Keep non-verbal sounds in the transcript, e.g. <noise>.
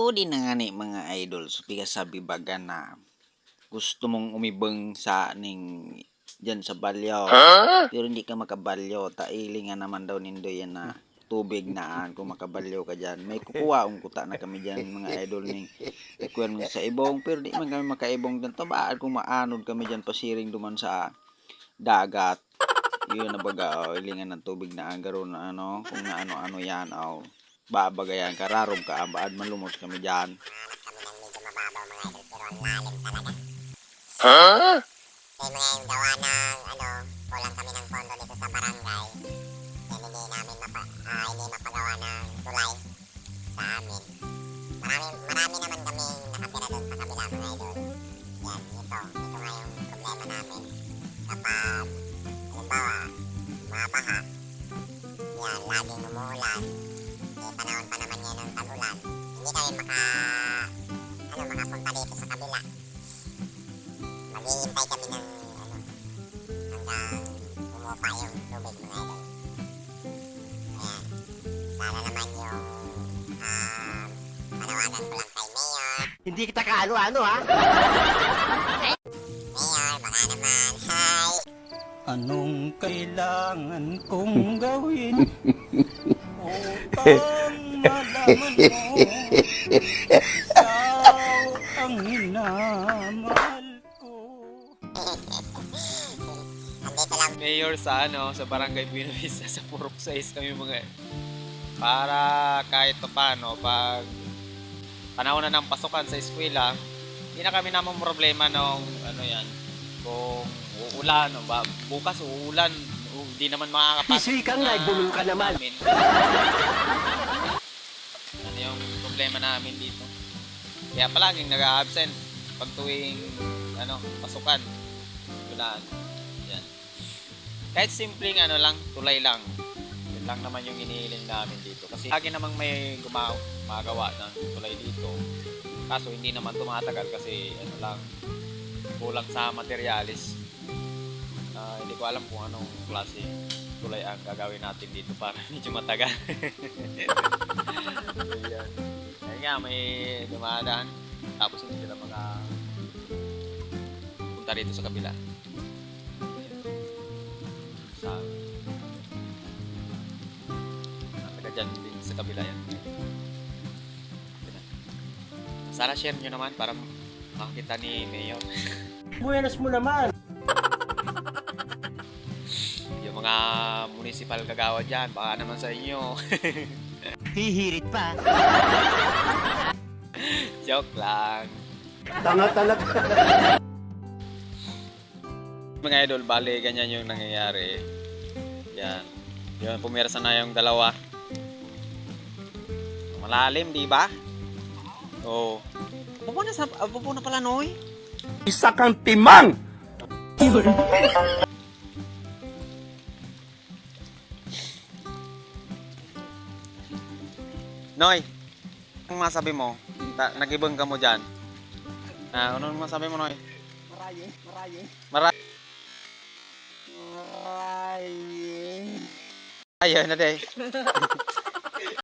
Pwede na nga ni mga idols, sabi baga na gusto mong umibeng sa ning dyan sa balyaw. Pero hindi ka makabalyaw. Taili nga naman daw nindoy yan na tubig naan kung makabalyaw ka dyan. May kukuha ang kuta na kami dyan mga idol ning ikuan mo sa ibong pero di man kami makaibong dyan. Tabaan kung maanod kami dyan pasiring duman sa dagat. Yun na baga, oh, ilingan ng tubig na ang garo na ano, kung na ano-ano yan, oh. Babagayan ka, rarob ka, baad malumos kami dyan. Kaya mga yung gawa ng ano, kulang kami ng pondo dito sa barangay. Kaya hindi namin mapa, ah, hindi mapagawa ng tulay sa amin. Marami, marami naman kami nakatira doon sa kabila mga idol. Yan, ito. Ito nga yung problema namin. Kapag, halimbawa, mabaha, yan, laging umuulan. Panahon pa naman yan ng tagulan. Hindi kami maka, ano, makapunta dito sa kabila. Maghihintay kami ng ano, hanggang umupa yung tubig mga idol. Ayan. Sana naman yung um, panawagan ko lang kay Mayor. Hindi kita kaano-ano ha? Mayor, baka naman, hi! Anong kailangan kong gawin <laughs> upang mayor sa ano sa barangay Buenavista <laughs> sa Purok 6 kami mga para kahit pa paano pag panahon na ng pasukan sa eskwela hindi na kami namang problema nung ano yan kung uulan o ba bukas uulan hindi naman makakapasok Hisoy ka nga, na bulong ka naman. <laughs> yung problema namin dito kaya palaging nag-absent pag tuwing ano pasukan ulan yan kahit simpleng ano lang, tulay lang. Yun lang naman yung inihiling namin dito. Kasi lagi namang may gumawa, magawa ng tulay dito. Kaso hindi naman tumatagal kasi ano lang, kulang sa materialis. Ah, hindi ko alam kung anong klase tulay ang gagawin natin dito para <laughs> medyo matagal. Ayan. Ayun nga, may dumadaan. Tapos hindi sila mga punta rito sa kabila sa nataga dyan din sa kabila yan sana share nyo naman para makakita ni Mayor Buenas mo naman. Mga municipal kagawa dyan baka naman sa inyo <laughs> Hihirit pa. <laughs> joke lang Tanga talaga. <laughs> mga idol bali ganyan yung nangyayari yan yun pumirsa na yung dalawa malalim di ba oo oh. Abubo na, sa, abubo na pala, Noy. Isa kang timang! Noy, ang masabi mo? Ta- nag-ibang ka mo dyan. Ah, ano masabi mo, Noy? Maraye, maraye. Mara- Maraye. Ayun na, day. <laughs>